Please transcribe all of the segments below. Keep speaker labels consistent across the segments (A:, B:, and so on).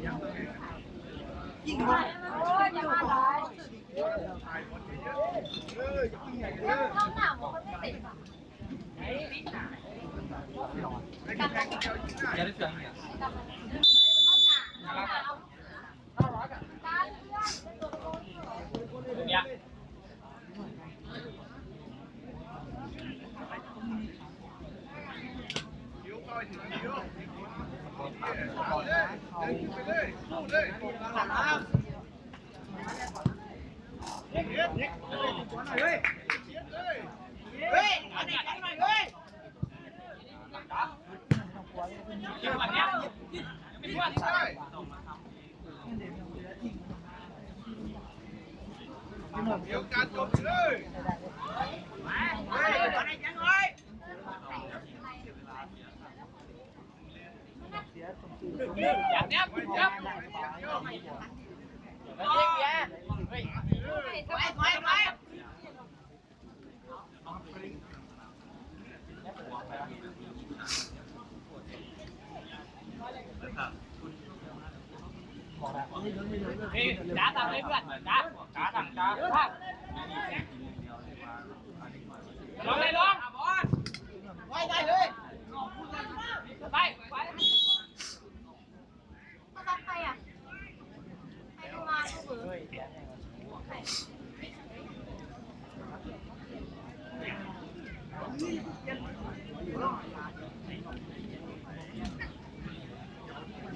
A: เดี๋ยวการจบเลย
B: นี่จ้าตามเลยเพื่อนจ้าจ้าสั่งจ้าภาพ ลองเลยลองบอลไว้ได้เลยไปไป
C: มาตัดใครอะใครทำงานกูเบื่อ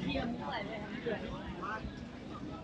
B: พี่ไหวจานโล
C: ย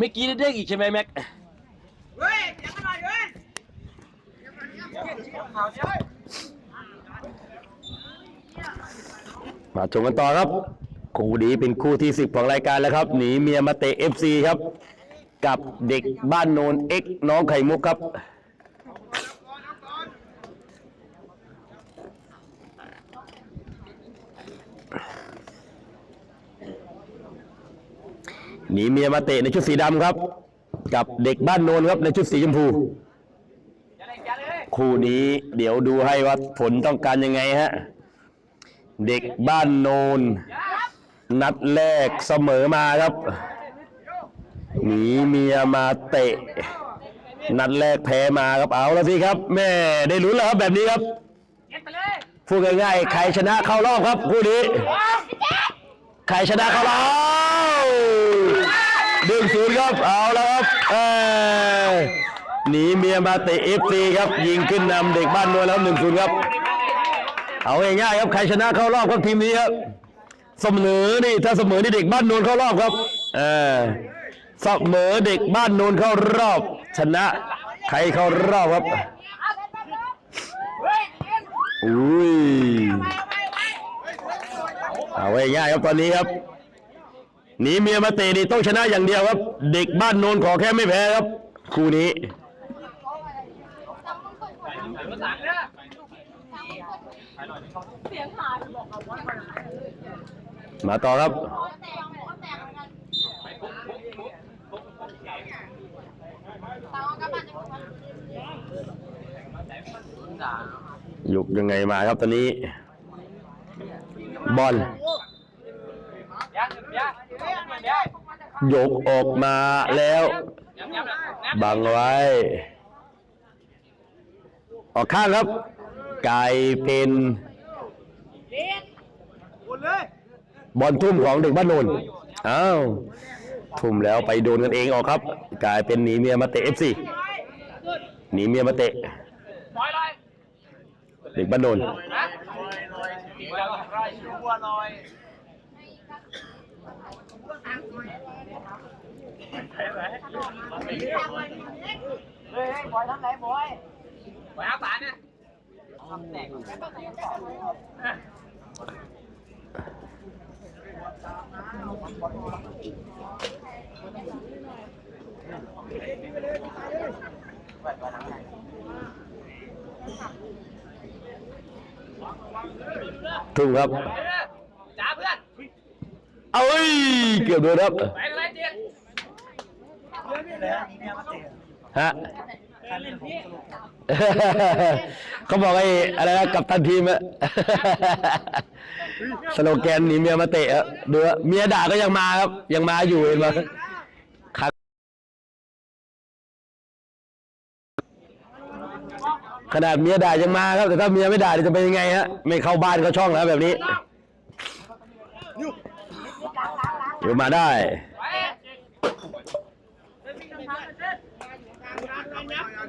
B: เมื่
D: อกี้ได้เด้งอีกใช่ไหมแม็กมาชมกันต่อครับคู่นี้เป็นคู่ที่สิบของรายการแล้วครับ หนีเมียมาเตะเอฟซีครับ กับเด็กบ้านโนนเอ็กน้องไข่มุกครับ หนีเมียมาเตะในชุดสีดำครับ กับเด็กบ้านโนนครับในชุดสีชมพู คู่นี้เดี๋ยวดูให้ว่าผลต้องการยังไงฮะ เด็กบ้านโนน นัดแรกเสมอมาครับ หนีเมียมาเตะ นัดแรกแพ้มาครับเอาแล้วสิครับ แม่ได้ลุ้นแล้วครับแบบนี้ครับพูดง่ายๆ ใครชนะเข้ารอบครับคู่นี้ ใครชนะเข้ารอบ ดึงศูนย์ครับ เอาแล้วครับเอ้ยหนีเมียมาเตะเอฟซีครับ ยิงขึ้นนำเด็กบ้านนวลแล้วหนึ่งศูนย์ครับ เอาง่ายๆครับ ใครชนะเข้ารอบครับทีมนี้ครับเสมอนี่ถ้าเสมอนี่เด็กบ้านนวลเข้ารอบครับ เออเสมอเด็กบ้านนวลเข้ารอบ ชนะ ใครเข้ารอบครับอุ้ยเอาไว้ง่ายครับตอนนี้ครับ หนีเมียมาเตะนี่ต้องชนะอย่างเดียวครับ เด็กบ้านโนนขอแค่ไม่แพ้ครับ คู่นี้มาต่อครับ
C: ห
D: ยุกยังไงมาครับตอนนี้ บอล
B: ย
D: กออกมาแล้ว บังไว้ ออกข้างครับกลายเป็นบอลทุ่มของเด็กบ้านนนอ้าวทุ่มแล้วไปโดนกันเองออกครับ กลายเป็นหนีเมียมาเตะเอฟซีหนีเมียมาเตะ
B: ปล่อยเด็
D: กบ้านโนน
B: นะลอยลอยชัวลอยเฮ้ยบอยทำไรบอก
D: ทุ่มครับ
B: จ้าเพื่อน
D: เอาเอ้ยเกือบโดนครับ
B: ไปเลยเจี๊ยบ
D: ฮะเขาบอกไอ้อะไรนะกับทันทีมอะสโลแกนหนีเมียมาเตะอะดูอะเมียด่าก็ยังมาครับ ยังมาอยู่เห็นไหมครับขนาดเมียด่ายังมาครับ แต่ถ้าเมียไม่ด่าจะเป็นยังไงฮะไม่เข้าบ้านเข้าช่องแล้วแบบนี้เดี๋ยวมาได้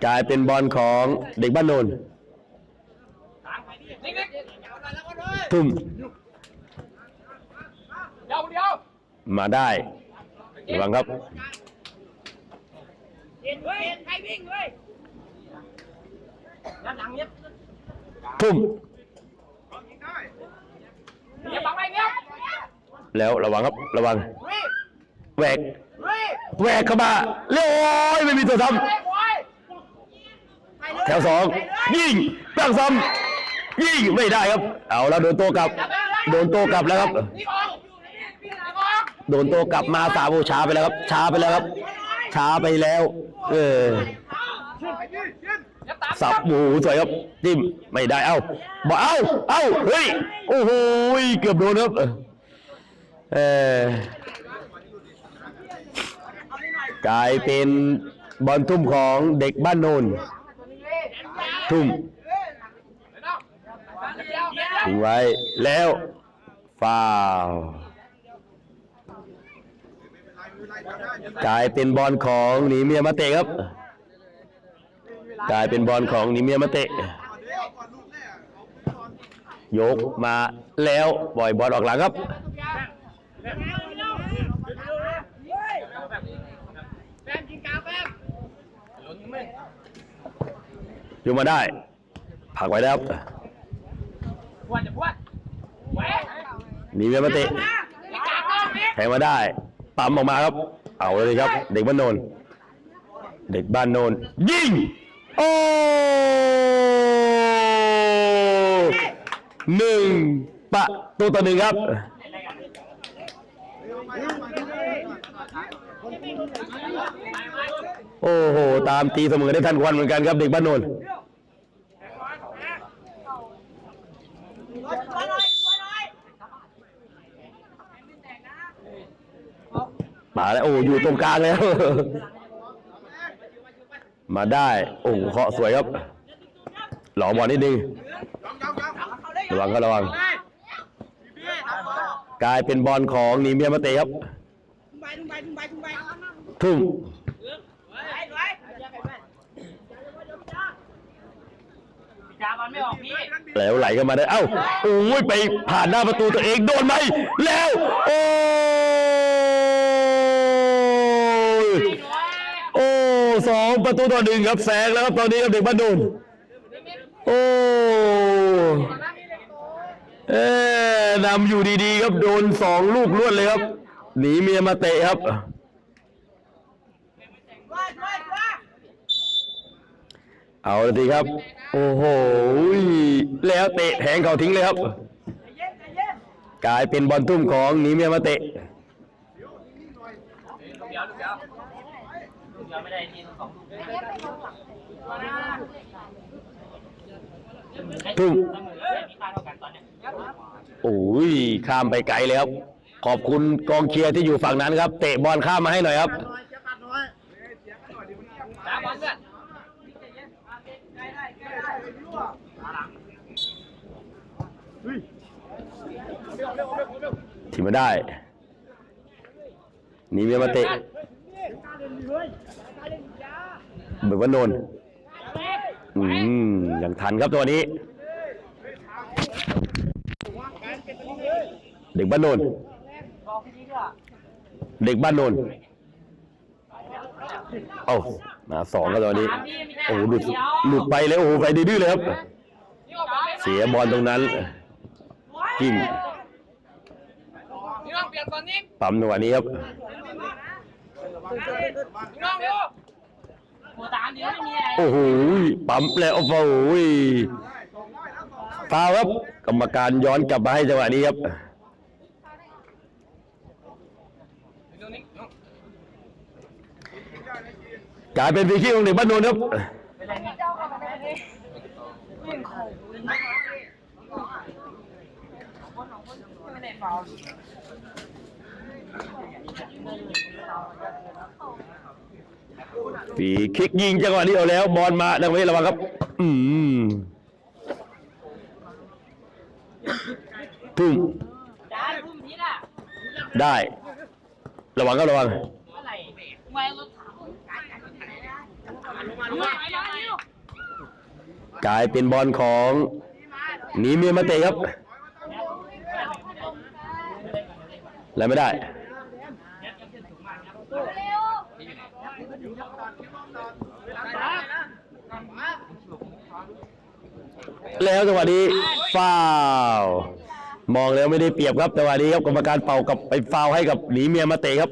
D: กลายเป็นบอลของเด็กบ้านโนนทุ่มมาได้ระวังครับทุ่มแล้วระวังครับ ระวังแหวก แหวกเข้ามาเร็วโอ้ยไม่มีตัวทำแถวสองยิงตั้งซ้ำยิงไม่ได้ครับ เอาแล้วโดนโตกลับ โดนโตกลับแล้วครับ โดนโตกลับมาสามโอช้าไปแล้วครับ ช้าไปแล้วครับ ช้าไปแล้ว เออ
B: อย่าตาม
D: สับหมูสวยครับจิ้มไม่ได้เอ้าบอกเอ้าเอ้าเฮ้ยโอ้โหเกือบโดนครับเออ กลายเป็นบอลทุ่มของเด็กบ้านโนนทุ่มทิ้งไว้แล้วฟาวกลายเป็นบอลของหนีเมียมาเตะครับ กลายเป็นบอลของหนีเมียมาเตะยกมาแล้วปล่อยบอลออกหลังครับ
B: แฟมกินกาแฟม
D: ยกมาได้ผลักไว้แล้วครับ
B: ปวดจะปวดแหว
D: หนีเมียมาเตะ
B: กินกาแฟนี่
D: แทงมาได้ปั๊มออกมาครับ เอาเลยครับ เด็กบ้านโนนเด็กบ้านโนนยิงโอ้หนึ่งปะตัวต่อหนึ่งครับ โอ้โห ตามตีเสมอได้ทันควันเหมือนกันครับเด็กบ้านนนมาแล้วโอ้อยู่ตรงกลางแล้ว มาได้ โอ้เคาะสวยครับ หลอกบอลนิดนึงระวังก็ระวัง กลายเป็นบอลของนีเมียมาเตะครับ ทุ่ม
B: กาบอลไม่ออกพี่
D: แล้วไหลเข้ามาได้ เอ้าโอ้ยไปผ่านหน้าประตูตัวเองโดนไหม แล้ว โอ้ยโอ้สองประตูต่อหนึ่งครับแซงแล้วครับตอนนี้ครับเด็กบ้านโดนโอ้เอ๊ะนำอยู่ดีๆครับโดนสองลูกรวดเลยครับหนีเมียมาเตะครับเอาละทีครับ โอ้โห แล้วเตะแทงเขาทิ้งเลยครับ กลายเป็นบอลทุ่มของนีเมียมาเตะ
B: ทุ่
D: มโอ้ย ข้ามไปไกลเลยครับขอบคุณกองเชียร์ที่อยู่ฝั่งนั้นครับ เตะบอลข้ามมาให้หน่อยครับ
B: จ้าบอลเพื่อน
D: ทีมมาได้หนีเมียมาเตะเบิกว่าโนนอืมยังทันครับตัวนี้ เด็กบ้านโนนเด็กบ้านโนนเอ้ามาสองครับตอนนี้โอ้โหหลุดหลุดไปเลยโอ้โหไปดื้อเลยครับ เสียบอลตรงนั้น จิ้ม
B: นี่ต้องเปลี่ยนตอนนี้
D: ปั๊มจังหวะนี้ครับ
B: น้องดูโอ้ตามเดี๋ยวไม่มีอะไร
D: โอ้โหปั๊มแล้วโอ้โหฟาวครับกรรมการย้อนกลับมาให้จังหวะนี้ครับกลายเป็นฟรีคิกของเด็กบ้านโนนครับ
B: ไม่ได้ฟาว
D: ฟรีคิกยิงจังหวะนี้เอาแล้ว บอลมาดังไว้ระวังครับ อืมทุ่ม
B: จานทุ่มทีละ
D: ได้ ระวังครับระวังกลายเป็นบอลของนีเมียมาเตะครับ อะไรไม่ได้ แล้วจังหวะนี้ฟาวมองแล้วไม่ได้เปรียบครับจังหวะนี้ครับกรรมการเป่ากับไปฟาวให้กับหนีเมียมาเตะครับ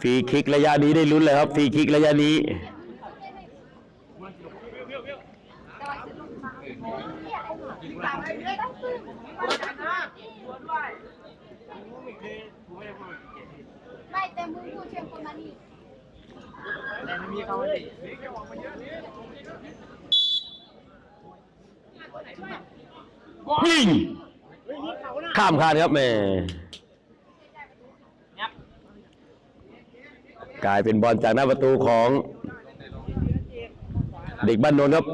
D: ฟรีคิกระยะนี้ได้ลุ้นเลยครับฟรีคิกระยะนี้
C: ไม่แต่มึงพูดเชียงคนมานี่
D: ยิงข้ามคานครับแม่กลายเป็นบอลจากหน้าประตูของ เด็กบ้านโนนท์ครับ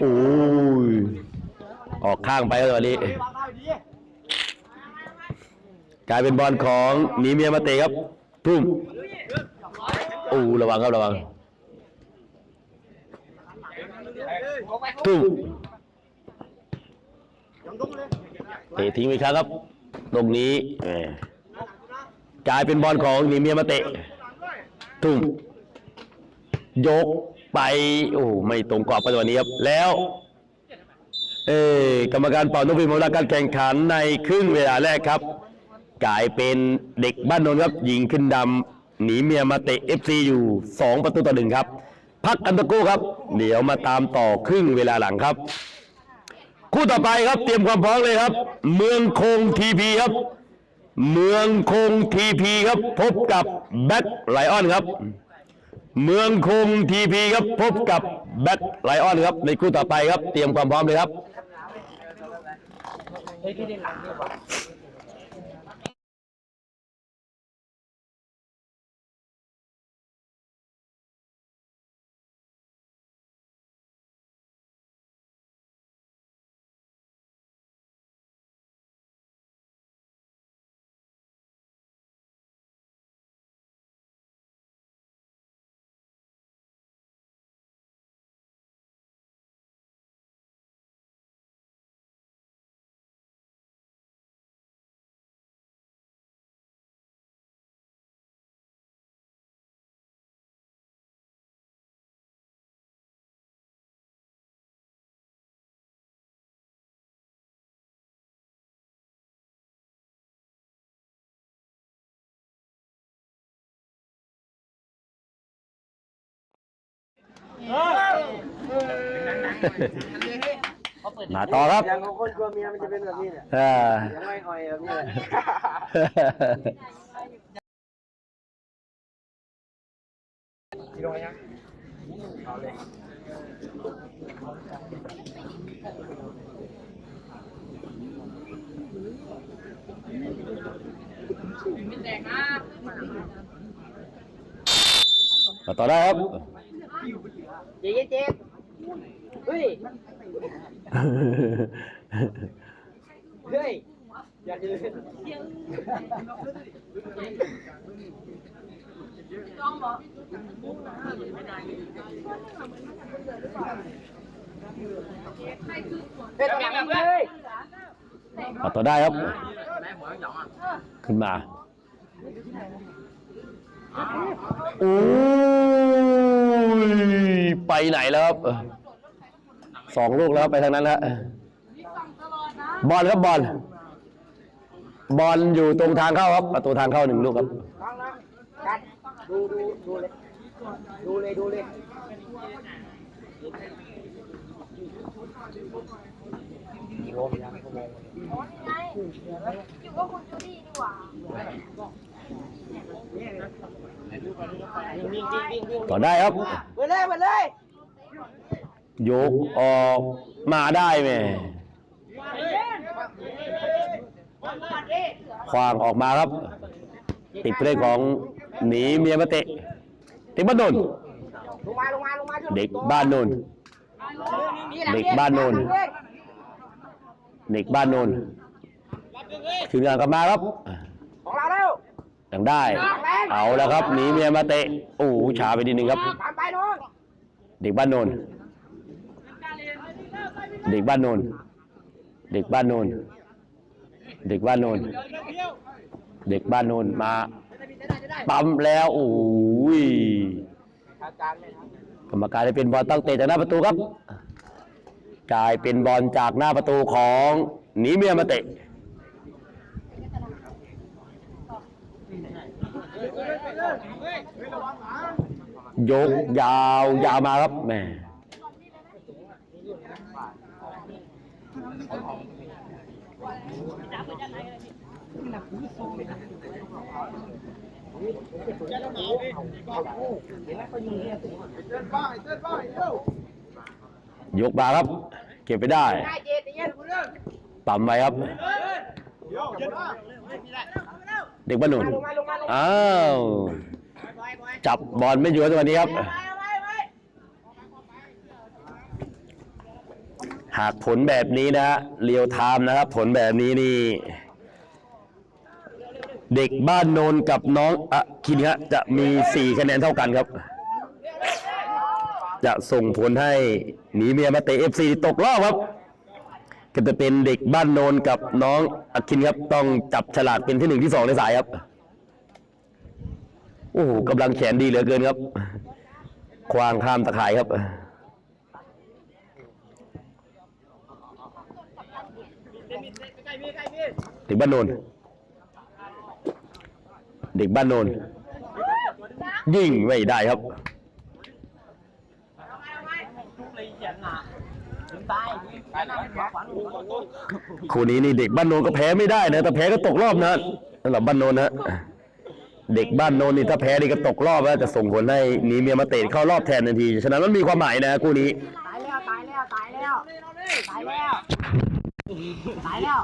D: โอ้ยออกข้างไปครับตอนนี้ กลายเป็นบอลของหนีเมียมาเตะครับทุ่มโอ้ระวังครับระวังทุ่มเตะทิ้งไปครับครับ ตรงนี้กลายเป็นบอลของหนีเมียมาเตะทุ่มยกไป โอ้ไม่ตรงกรอบกันวันนี้ครับ แล้ว เอ กรรมการเป่านกหวีดหมดเวลาการแข่งขันในครึ่งเวลาแรกครับ กลายเป็นเด็กบ้านนนท์ครับยิงขึ้นดำหนีเมียมาเตะ FC อยู่ 2 ประตูต่อหนึ่งครับ พักกันตะกครู่ครับ เดี๋ยวมาตามต่อครึ่งเวลาหลังครับ คู่ต่อไปครับเตรียมความพร้อมเลยครับ เมืองคงทีพีครับ เมืองคงทีพีครับ พบกับแบ็คไลออนครับ เมืองคงทีพีครับพบกับแบ็คไลออนครับในคู่ต่อไปครับ เตรียมความพร้อมเลยครับ มาต่อครับ
E: อย่างของคนกลัวเมียมันจะเป็นแบบนี้แหละ
D: อ่า
E: ยังไม่อ่อยแบบนี้แหละ
D: มาต่อได้ครับ
E: เจ๊เจ๊ เฮ้ย เฮ้ย อย่าดื้อเฮ้ยต้องทำเลย
D: มาต่อได้ครับขึ้นมาโอ้ยไปไหนแล้วครับ สองลูกแล้วไปทางนั้นแล้ว
C: มีกล่องตลอดนะ
D: บอลครับบอลบอลอยู่ตรงทางเข้าครับ ประตูทางเข้าหนึ่งลูกครับ
E: น้องน้องกันดูดูดูเลยดูเลยดูเลยโอ้ยยังชั่วโมง
C: อ๋อนี่ไงอยู่กับคุณจูดี้ดีกว่า
E: วิ่งวิ่งวิ่งวิ่งวิ่ง
D: ต่อได้ครับ
E: ไปเลยไปเลย
D: ยกออกมาได้ไหมควางออกมาครับ ติดเพลงของหนีเมียมาเตะเด็กบ้านโนน
E: ลงมาลงมาลงมา
D: เด็กบ้านโนนเด็กบ้านโนนเด็กบ้านโนนถึงงานกลับมาครับ
E: ของเราแล้ว
D: ยังได้ เอาแล้วครับหนีเมียมาเตะโอ้โหช้าไปนิดนึงครับ
E: ตามไปน้อง
D: เด็กบ้านโนน เด็กบ้านโนน เด็กบ้านโนน เด็กบ้านโนน เด็กบ้านโนนมา ปั๊มแล้วโอ้ยกรรมการได้เป็นบอลตั้งเตะจากหน้าประตูครับกลายเป็นบอลจากหน้าประตูของหนีเมียมาเตะยกยาวยาวมาครับแม่ ยกมาครับ เก็บไปได้ต่ำไปครับ เด็กบ้านหนุนอ้าว จับบอลไม่อยู่จัวนี้ครับ หากผลแบบนี้นะฮะเรียวไทม์นะครับ ผลแบบนี้นี่ เด็กบ้านโนนกับน้องอะคินฮะจะมีสี่คะแนนเท่ากันครับ จะส่งผลให้หนีเมียมาเตะเอฟซีตกรอบครับ ก็จะเป็นเด็กบ้านโนนกับน้องอาคินครับ ต้องจับฉลากเป็นที่หนึ่งที่สองในสายครับ โอ้โหกำลังแขนดีเหลือเกินครับ ควางข้ามตะข่ายครับ เด็กบ้านโนนเด็กบ้านโนนยิงไม่ได้ครับคู่นี้นี่เด็กบ้านโนนก็แพ้ไม่ได้นะแต่แพ้ก็ตกรอบนะสำหรับบ้านโนนนะเด็กบ้านโนนนี่ถ้าแพ้นี่ก็ตกรอบแล้วจะส่งผลให้หนีเมียมาเตะเข้ารอบแทนทันทีฉะนั้นมันมีความหมายนะคู่นี้
C: ตายแล้วตายแล้วตายแล้วตายแล้วตายแล้ว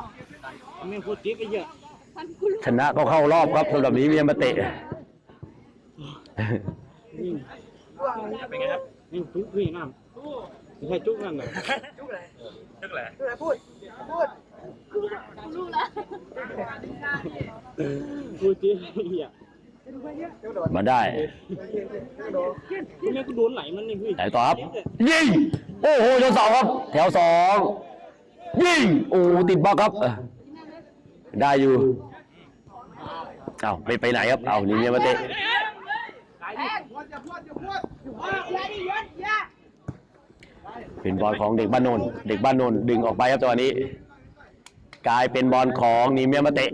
D: ชนะก็เข้ารอบครับสำหรับหนีเมียมาเตะ
F: นี่จุ๊กพี่น้ำไม่ใช่จุ๊กนั่นเหรอ
E: พูดพูด
C: รู้แล้ว
F: พูดจริงเหี้ย
D: มาได้
F: นี่กูโดนไหลมันนี่พี่
D: ไหนต่อครับ ยิง โอ้โหแถวสองครับ แถวสอง ยิง โอ้ติดบล็อกครับเออ ได้อยู่เอาไม่ไปไหนครับเอาหนีเมียมาเตะเป็นบอลของเด็กบ้านโนนเด็กบ้านโนนดึงออกไปครับจังหวะนี้ กลายเป็นบอลของนีเมียมาเตะ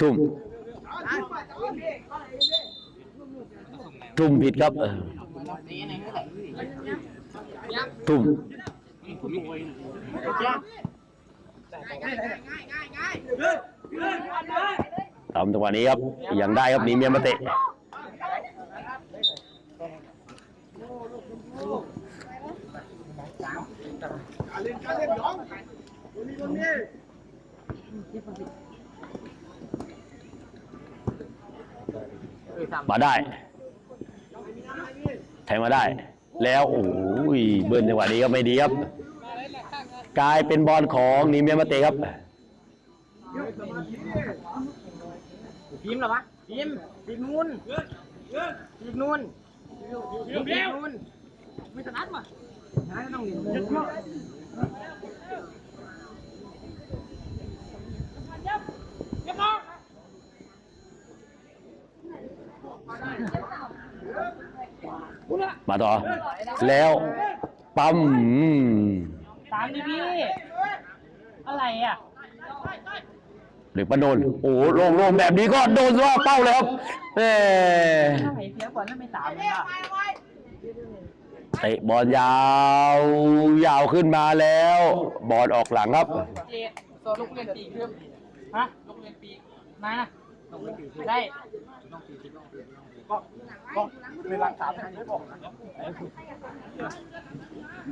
D: ทุ่ม ทุ่มผิดครับเออทุ่ม ตามจังหวะนี้ครับยังได้ครับหนีเมียมาเตะมาได้แทงมาได้ แล้วโอ้ยเบิร์นจังหวะนี้ก็ไม่ดีครับ กลายเป็นบอลของนีเมียมาเตะครับ
E: พิมพ์เหรอวะพิมพ์พิมพ์นู่นพิมพ์นู่นพิมพ์นู่นไม่ถนัดมาต้องเรียน
D: มาต่อ แล้วปั๊มอืม
E: ตามดิพี่ อะไรอะ
D: เด็กบ้านโนนโอ้โหโล่งๆแบบนี้ก็โดนล่อเป้าเลยครับเอ้
E: ถ้าไหนเสียก่อนนั่นไม่สามเลยอะ
D: เตะบอลยาว ยาวขึ้นมาแล้ว บอลออกหลังครับ
E: เจโซลูกเล่นปีกเพิ่มฮะลูกเล่นปีกมานะได้
A: เป็นหลังสามไม่บอกนะ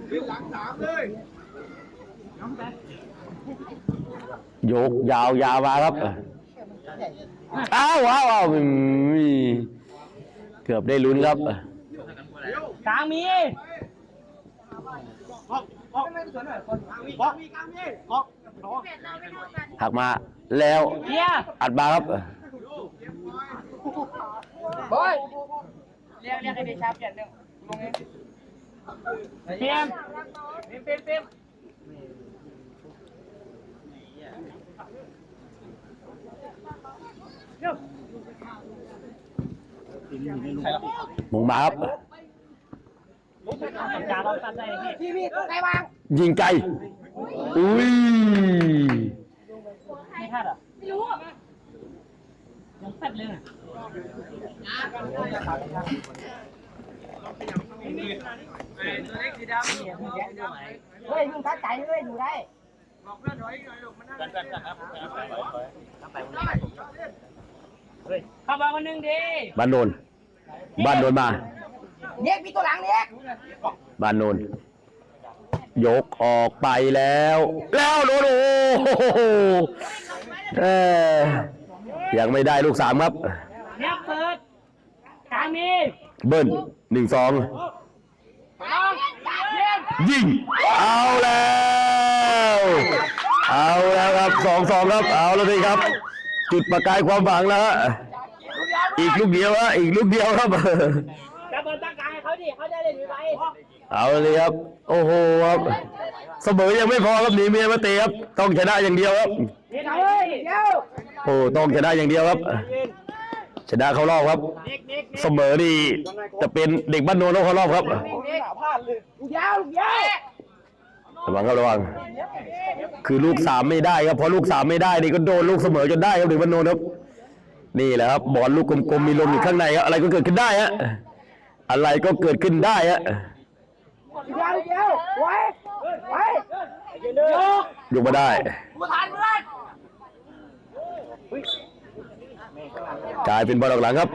A: เป็นหลังสามเลย
D: โยกยาวยาวมาครับอ้าวว้าวว้าวอืมเกือบได้ลุ้นครับ
E: กลางมี
D: หักมาแล้ว
E: เฮีย
D: อัดมาครับ
E: บอยเรียกเรียกให้เดชาเปลี่ยนเรื่องลงเองเตรียมเตรียมเตรียม เตรียม
D: มุงมาครับ
E: จ่าเราตัดได้พี่พี่พี่ไหนวาง
D: ยิงไกล อุ้ย
E: ไม่คาดอะไม่รู้ยังแฟดเลยน่ะเฮ้ยมึงทักใจเลยอยู่ได้ เข้ามาคนหนึ่งดี
D: บ้านโนนบ้านโนนมา
E: เน็กมีตัวหลังเน็ก
D: บ้านโนนยกออกไปแล้ว แล้วโดนโอ้โหเอ้ยยังไม่ได้ลูกสามครับ
E: เน็กเปิดกามี
D: เบิ้ลหนึ่งสอง ยิง เอาแล้ว เอาแล้วครับสองสองครับ เอาแล้วสิครับ จุดประกายความหวังแล้วฮะอีกลูกเดียวฮะอีกลูกเดียวครับ
E: จะเปิดตั้งกลางให้เขาดิเขาจะเล่นไป
D: เอาเลยครับ โอ้โหครับ เสมอยังไม่พอครับหนีเมียมาเตะครับ ต้องชนะอย่างเดียวครับ
E: เน็กเลยเดี๋ยว
D: โอ้ต้องชนะอย่างเดียวครับ ชนะเข้ารอบครับ
E: เน็กเน็ก
D: เสมอนี่จะเป็นเด็กบ้านโนนต้องเข้ารอบครับ
E: เน็กพลาดเลยยาวยาว
D: ระวังครับระวัง คือลูกสามไม่ได้ครับเพราะลูกสามไม่ได้นี่ก็โดนลูกเสมอจนได้ครับเด็กบ้านโนนครับนี่แหละครับบอลลูกกลมๆมีลมอยู่ข้างในครับอะไรก็เกิดขึ้นได้ฮะอะไรก็เกิดขึ้นได้ฮะ
E: ยาวยาวไว้ไว้ยก
D: ยกมาได้
E: กูทันเพื่อน
D: กลายเป็นบอลออกหลังครับ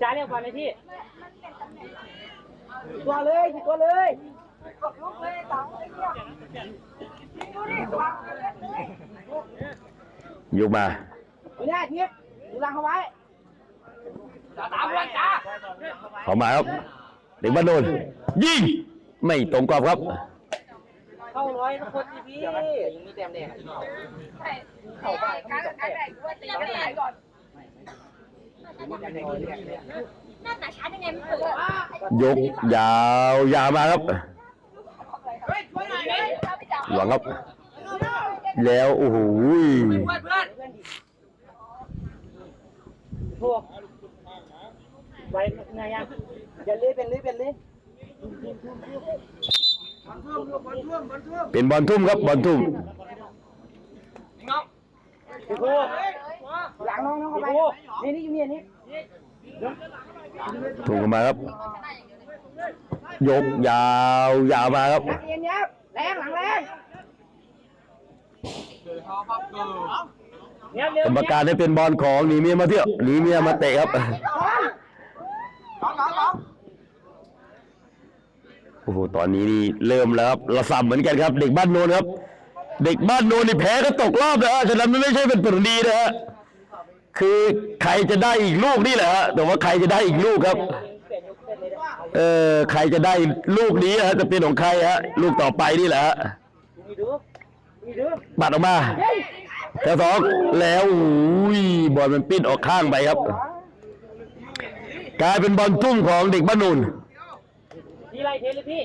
E: จ่ายเร็วกว่าเลยพี่ตัวเลยตัวเลย
D: ยกมา
E: ไม่ได้ทิพย์ดูรังเขาไว้ตามเพื่อนจ้า
D: เข้ามาครับเด็กบ้านโนนยิงไม่ตรงกรอบครับ
E: เข้าร้อยทุกคนพี่ยังมีเต็มแดง
C: นั่นน่ะช้ายังไงมันเปิด
D: ยกยาวยาวมาครับหวังครับ แล้วโอ้โห
E: พวกไว้ไงยังอย่าเลี้ยเป็นเลี้ยเป็นเลี้ย
D: เป็นบอลทุ่มครับบอลทุ่ม
E: พี่ครูหลังน้องน้องเข้าไปนี่นี่อยู่นี่นี่
D: ถูกเข้ามาครับยกยาวยาวมาครับ
E: เย็นเย็บแรงหลังแรงเร็วเร็ว
D: กรรมการให้เป็นบอลของหนีเมียมาเที่ยวหนีเมียมาเตะครับ โอ้โหตอนนี้นี่เริ่มแล้วครับระสำเหมือนกันครับ เด็กบ้านโนนครับ เด็กบ้านโนนนี่แพ้ก็ตกรอบนะฮะฉะนั้นมันไม่ใช่เป็นผลดีนะฮะคือใครจะได้อีกลูกนี่แหละฮะแต่ว่าใครจะได้อีกลูกครับ เออใครจะได้ลูกนี้ฮะจะเป็นของใครฮะลูกต่อไปนี่แหละฮะ
E: มีดูมีดู
D: ปัดออกมาแถวสองแล้วอุ้ยบอลมันปิ้นออกข้างไปครับ กลายเป็นบอลทุ่มของเด็กบ้านนูน
E: พี่ไล่เทเลยพี่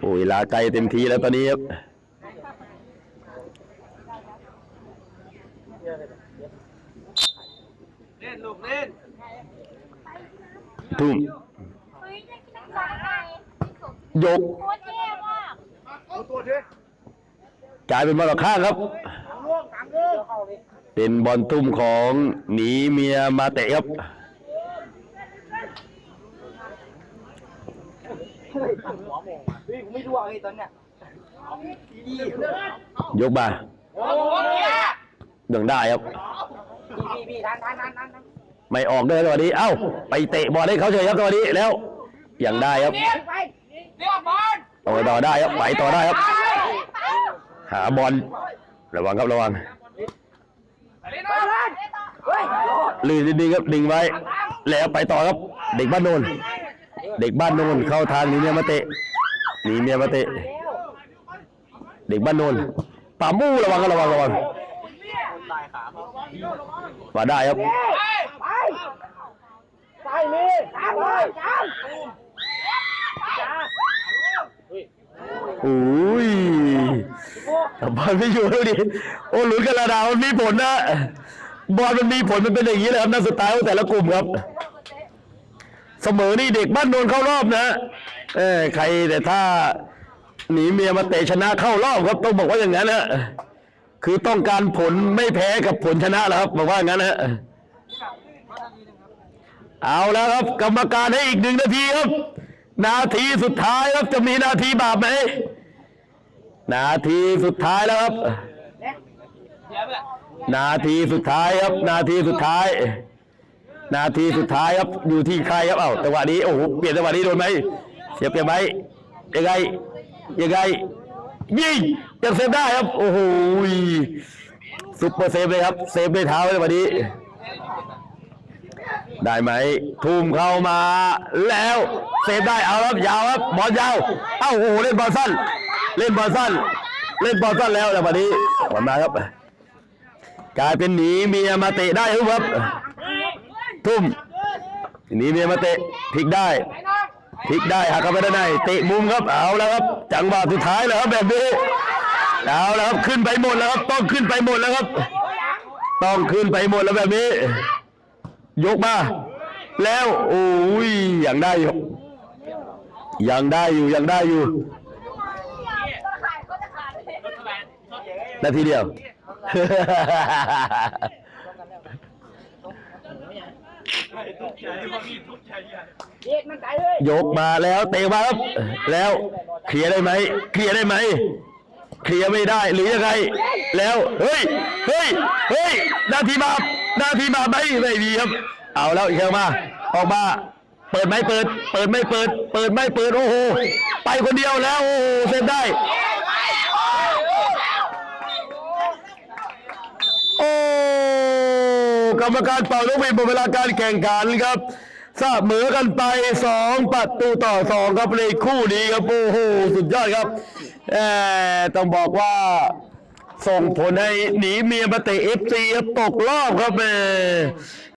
D: โอ้ยเวลาไกลเต็มทีแล้วตอนนี้ครับ
A: เล่นลูกเล่น
D: ทุ่มยก
C: โคตรเท่มาก
A: เอาตัวดิ
D: กลายเป็นบอลออกข้างครับ
A: ล่วงกลางล่วง
D: เป็นบอลตุ้มของหนีเมียมาเตะครับ
E: พี่กูไม่รู้อะไอ้ตอนเนี้ยดี
D: ยกมา
B: โอ้โหเกียร์
D: ยังได้ครับ
E: พี่พี่ทันทันทันทัน
D: ไม่ออกด้วยตัวนี้ เอ้า ไปเตะบอลให้เขาเฉยครับตัวนี้แล้วยังได้ครับ
B: เรียกไปเรียกบอล
D: เอาไปต่อได้ครับไปต่อได้ครับ หาบอลระวังครับระวัง
B: เล่นบอล
E: เฮ้ย
D: ลื่นนิดนึงครับดึงไว้ แล้วไปต่อครับเด็กบ้านโนน เด็กบ้านโนนเข้าทางหนีเมียมาเตะหนีเมียมาเตะ เด็กบ้านโนนป่ามู่ระวังระวังระวังมาได้ครับ
E: ไปมีตามเลยตาม
D: โอ้ยบอลไม่อยู่แล้วดิโอ้หลุนกันระดาวมันมีผลนะ บอลมันมีผลมันเป็นอย่างนี้เลยครับนัดสุดท้ายของแต่ละกลุ่มครับ เสมอนี่เด็กบ้านโนนเข้ารอบนะเออใครแต่ถ้าหนีเมียมาเตะชนะเข้ารอบครับ ต้องบอกว่าอย่างนั้นนะคือต้องการผลไม่แพ้กับผลชนะแล้วครับบอกว่าอย่างนั้นนะเอาแล้วครับ กรรมการให้อีกหนึ่งนาทีครับ นาทีสุดท้ายครับจะมีนาทีบาปไหมนาทีสุดท้ายแล้วครับ นาทีสุดท้ายครับ นาทีสุดท้าย นาทีสุดท้ายครับอยู่ที่ใครครับเอ้าจังหวะนี้โอ้โหเปลี่ยนจังหวะนี้โดนไหมเสียเปลี่ยนไหมยังไงยังไงยิงยังเซฟได้ครับ โอ้โหซุปเปอร์เซฟเลยครับเซฟด้วยเท้าเลยวันนี้ ได้ไหมทุ่มเข้ามา แล้วเซฟได้เอาครับยาวครับบอลยาวเอ้าโอ้โหเล่นบอลสั้น เล่นบอลสั้น เล่นบอลสั้นแล้วแต่วันนี้บอลมาครับกลายเป็นหนีเมียมาเตะได้ครับ ทุ่มหนีเมียมาเตะพลิกได้พลิกได้หักเข้าไปด้านในเตะมุมครับเอาแล้วครับ จังหวะสุดท้ายแล้วครับแบบนี้เอาแล้วครับขึ้นไปหมดแล้วครับ ต้องขึ้นไปหมดแล้วครับ ต้องขึ้นไปหมดแล้วแบบนี้ ยกมาแล้วโอ้ยยังได้อยู่ยังได้อยู่ยังได้อยู่นาทีเดียว
E: เด็กมันไกลเล
D: ยกมาแล้วเตะมาครับแล้วเคลียร์ได้ไหมเคลียร์ได้ไหมเคลียร์ไม่ได้หรือยังไง แล้วเฮ้ยเฮ้ยเฮ้ยนาทีบาปนาทีบาปไหมไม่มีครับ เอาแล้วอีกครั้งมา ออกมาเปิดไม่เปิด เปิดไม่เปิด เปิดไม่เปิดโอ้โหไปคนเดียวแล้วโอ้โหเซฟได้ โอ้ก รรมการเป่าลูกบิดหมดเวลาการแข่งขันครับเสมอกันไปสองประตูต่อสองครับในคู่นี้ครับโอ้โหสุดยอดครับแหมต้องบอกว่าส่งผลให้หนีเมียมาเตะเอฟซีตกรอบครับแหม